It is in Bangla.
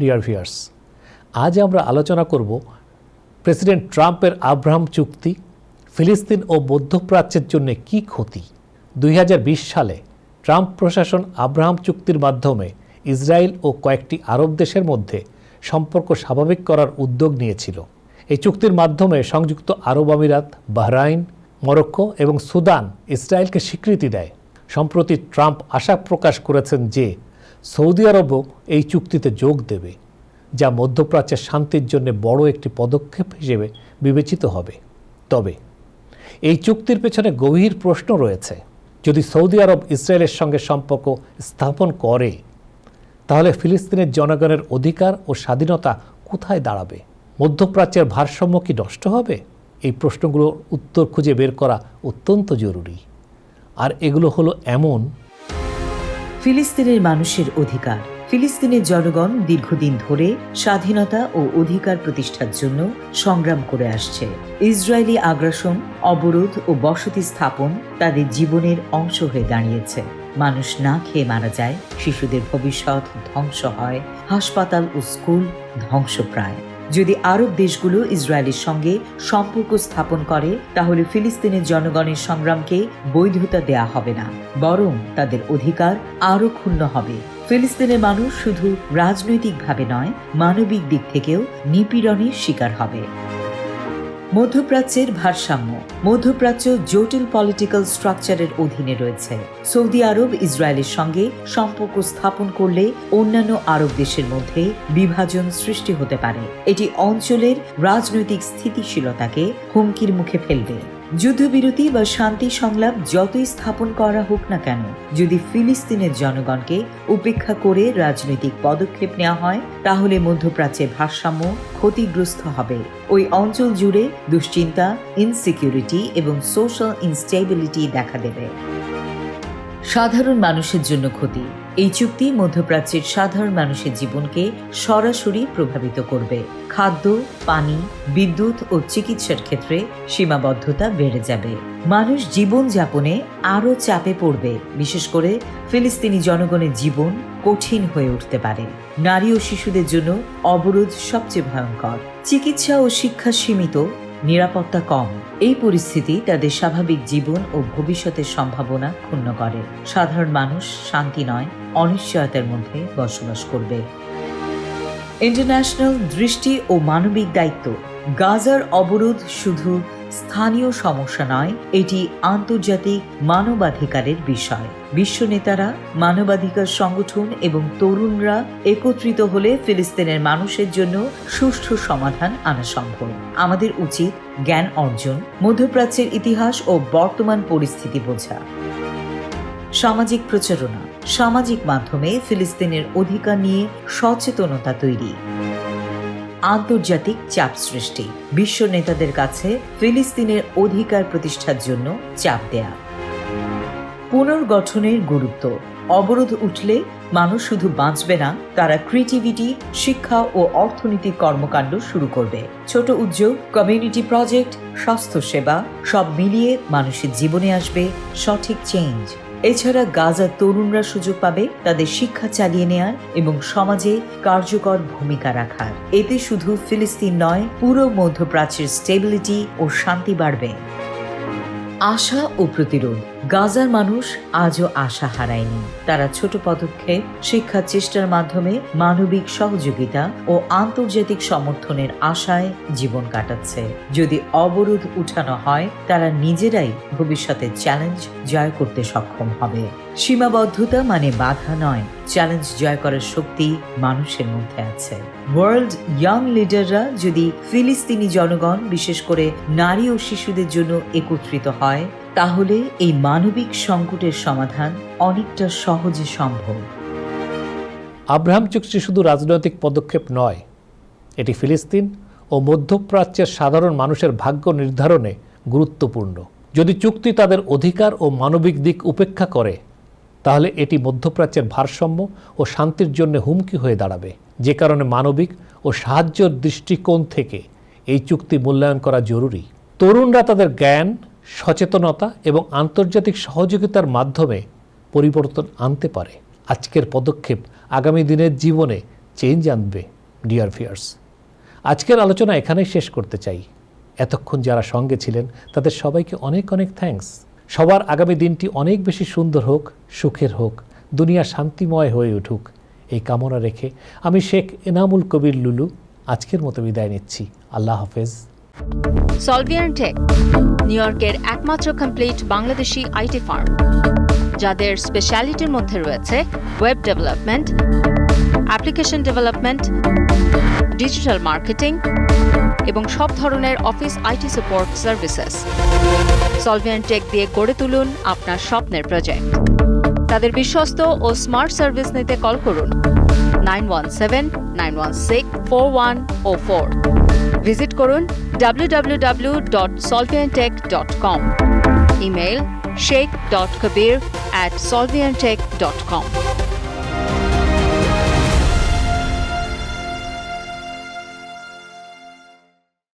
ডিয়ার ভিয়ার্স আজ আমরা আলোচনা করব প্রেসিডেন্ট ট্রাম্পের আব্রাহাম চুক্তি, ফিলিস্তিন ও মধ্যপ্রাচ্যের জন্য কি ক্ষতি? দুই হাজার বিশ সালে ট্রাম্প প্রশাসন আব্রাহাম চুক্তির মাধ্যমে ইসরায়েল ও কয়েকটি আরব দেশের মধ্যে সম্পর্ক স্বাভাবিক করার উদ্যোগ নিয়েছিল। এই চুক্তির মাধ্যমে সংযুক্ত আরব আমিরাত, বাহরাইন, মরক্কো এবং সুদান ইসরায়েলকে স্বীকৃতি দেয়। সম্প্রতি ট্রাম্প আশা প্রকাশ করেছেন যে সৌদি আরবও এই চুক্তিতে যোগ দেবে, যা মধ্যপ্রাচ্যের শান্তির জন্য বড় একটি পদক্ষেপ হিসেবে বিবেচিত হবে। তবে, এই চুক্তির পেছনে গভীর প্রশ্ন রয়েছে। যদি সৌদি আরব ইসরায়েলের সঙ্গে সম্পর্ক স্থাপন করে, তাহলে ফিলিস্তিনের জনগণের অধিকার ও স্বাধীনতা কোথায় দাঁড়াবে? মধ্যপ্রাচ্যের ভারসাম্য কি নষ্ট হবে? এই প্রশ্নগুলোর উত্তর খুঁজে বের করা অত্যন্ত জরুরি। আর এগুলো হলো এমন ফিলিস্তিনের মানুষের অধিকার। ফিলিস্তিনের জনগণ দীর্ঘদিন ধরে স্বাধীনতা ও অধিকার প্রতিষ্ঠার জন্য সংগ্রাম করে আসছে। ইসরায়েলি আগ্রাসন, অবরোধ ও বসতি স্থাপন তাদের জীবনের অংশ হয়ে দাঁড়িয়েছে। মানুষ না খেয়ে মারা যায়, শিশুদের ভবিষ্যৎ ধ্বংস হয়, হাসপাতাল ও স্কুল ধ্বংসপ্রায়। যদি আরব দেশগুলো ইসরায়েলের সঙ্গে সম্পর্ক স্থাপন করে, তাহলে ফিলিস্তিনের জনগণের সংগ্রামকে বৈধতা দেয়া হবে না, বরং তাদের অধিকার আরও ক্ষুণ্ণ হবে। ফিলিস্তিনের মানুষ শুধু রাজনৈতিকভাবে নয়, মানবিক দিক থেকেও নিপীড়নের শিকার হবে। মধ্যপ্রাচ্যের ভারসাম্য, মধ্যপ্রাচ্য জটিল পলিটিক্যাল স্ট্রাকচারের অধীনে রয়েছে। সৌদি আরব, ইসরায়েলের সঙ্গে সম্পর্ক স্থাপন করলে অন্যান্য আরব দেশের মধ্যে বিভাজন সৃষ্টি হতে পারে। এটি অঞ্চলের রাজনৈতিক স্থিতিশীলতাকে হুমকির মুখে ফেলবে। যুদ্ধবিরতি বা শান্তি সংলাপ যতই স্থাপন করা হোক না কেন, যদি ফিলিস্তিনের জনগণকে উপেক্ষা করে রাজনৈতিক পদক্ষেপ নেওয়া হয়, তাহলে মধ্যপ্রাচ্যের ভারসাম্য ক্ষতিগ্রস্ত হবে। ওই অঞ্চল জুড়ে দুশ্চিন্তা ইনসিকিউরিটি এবং সোশ্যাল ইনস্টেবিলিটি দেখা দেবে। সাধারণ মানুষের জন্য ক্ষতি। এই চুক্তি মধ্যপ্রাচ্যের সাধারণ মানুষের জীবনকে সরাসরি প্রভাবিত করবে। খাদ্য, পানি, বিদ্যুৎ ও চিকিৎসার ক্ষেত্রে সীমাবদ্ধতা বেড়ে যাবে। মানুষ জীবন যাপনে আরও চাপে পড়বে, বিশেষ করে ফিলিস্তিনি জনগণের জীবন কঠিন হয়ে উঠতে পারে। নারী ও শিশুদের জন্য অবরোধ সবচেয়ে ভয়ঙ্কর। চিকিৎসা ও শিক্ষা সীমিত, নিরাপত্তা কম। এই পরিস্থিতি তাদের স্বাভাবিক জীবন ও ভবিষ্যতের সম্ভাবনা ক্ষুণ্ণ করে। সাধারণ মানুষ শান্তি নয় অনিশ্চয়তার মধ্যে বসবাস করবে। ইন্টারন্যাশনাল দৃষ্টি ও মানবিক দায়িত্ব, গাজার অবরোধ শুধু স্থানীয় সমস্যা নয়, এটি আন্তর্জাতিক মানবাধিকারের বিষয়। বিশ্ব নেতারা, মানবাধিকার সংগঠন এবং তরুণরা একত্রিত হলে ফিলিস্তিনের মানুষের জন্য সুষ্ঠু সমাধান আনা সম্ভব। আমাদের উচিত জ্ঞান অর্জন, মধ্যপ্রাচ্যের ইতিহাস ও বর্তমান পরিস্থিতি বোঝা। সামাজিক প্রচারণা, সামাজিক মাধ্যমে ফিলিস্তিনের অধিকার নিয়ে সচেতনতা তৈরি। আন্তর্জাতিক চাপ সৃষ্টি, বিশ্ব নেতাদের কাছে ফিলিস্তিনের অধিকার প্রতিষ্ঠার জন্য চাপ দেয়া। পুনর্গঠনের গুরুত্ব, অবরোধ উঠলে মানুষ শুধু বাঁচবে না, তারা ক্রিয়েটিভিটি শিক্ষা ও অর্থনৈতিক কর্মকাণ্ড শুরু করবে। ছোট উদ্যোগ কমিউনিটি প্রজেক্ট স্বাস্থ্যসেবা, সব মিলিয়ে মানুষের জীবনে আসবে সঠিক চেঞ্জ এছাড়া গাজার তরুণরা সুযোগ পাবে তাদের শিক্ষা চালিয়ে নেয়ার এবং সমাজে কার্যকর ভূমিকা রাখার। এতে শুধু ফিলিস্তিন নয়, পুরো মধ্যপ্রাচ্যের স্টেবিলিটি ও শান্তি বাড়বে। আশা ও প্রতিরোধ। গাজার মানুষ আজও আশা হারায়নি। তারা ছোট পদক্ষেপ, শিক্ষার চেষ্টার মাধ্যমে মানবিক সহযোগিতা ও আন্তর্জাতিক সমর্থনের আশায় জীবন কাটাচ্ছে। যদি অবরোধ উঠানো হয়, তারা নিজেরাই ভবিষ্যতের চ্যালেঞ্জ জয় করতে সক্ষম হবে। সীমাবদ্ধতা মানে বাধা নয়, চ্যালেঞ্জ জয় করার শক্তি মানুষের মধ্যে আছে। ওয়ার্ল্ড ইয়াং লিডাররা যদি ফিলিস্তিনি জনগণ, বিশেষ করে নারী ও শিশুদের জন্য একত্রিত হয় তাহলে এই মানবিক সংকটের সমাধান অনেকটা সহজে সম্ভব। আব্রাহাম চুক্তি শুধু রাজনৈতিক পদক্ষেপ নয়, এটি ফিলিস্তিন ও মধ্যপ্রাচ্যের সাধারণ মানুষের ভাগ্য নির্ধারণে গুরুত্বপূর্ণ। যদি চুক্তি তাদের অধিকার ও মানবিক দিক উপেক্ষা করে, তাহলে এটি মধ্যপ্রাচ্যের ভারসাম্য ও শান্তির জন্য হুমকি হয়ে দাঁড়াবে। যে কারণে মানবিক ও সাহায্যের দৃষ্টিকোণ থেকে এই চুক্তি মূল্যায়ন করা জরুরি। তরুণরা তাদের জ্ঞান সচেতনতা এবং আন্তর্জাতিক সহযোগিতার মাধ্যমে পরিবর্তন আনতে পারে। আজকের পদক্ষেপ আগামী দিনের জীবনে চেঞ্জ আনবে, ডিয়ার ফিয়ার্স আজকের আলোচনা এখানেই শেষ করতে চাই। এতক্ষণ যারা সঙ্গে ছিলেন, তাদের সবাইকে অনেক অনেক থ্যাঙ্কস। সবার আগামী দিনটি অনেক বেশি সুন্দর হোক, সুখের হোক, দুনিয়া শান্তিময় হয়ে উঠুক। এই কামনা রেখে আমি শেখ এনামুল কবির লুলু আজকের মতো বিদায় নিচ্ছি। আল্লাহ হাফেজ। সলভিয়ান টেক নিউ ইয়র্কের একমাত্র কমপ্লিট বাংলাদেশি আইটি ফার্ম। যাদের স্পেশালিটির মধ্যে রয়েছে web development application development digital marketing এবং সব ধরনের office IT support services Solvian Tech দিয়ে গড়ে তুলুন আপনার স্বপ্নের প্রজেক্ট তাদের বিশ্বস্ত ও স্মার্ট সার্ভিস নিতে কল করুন। Nine one seven nine one six four one o four visit করুন www.solviantech.com email sheikh.kabir at solviantech.com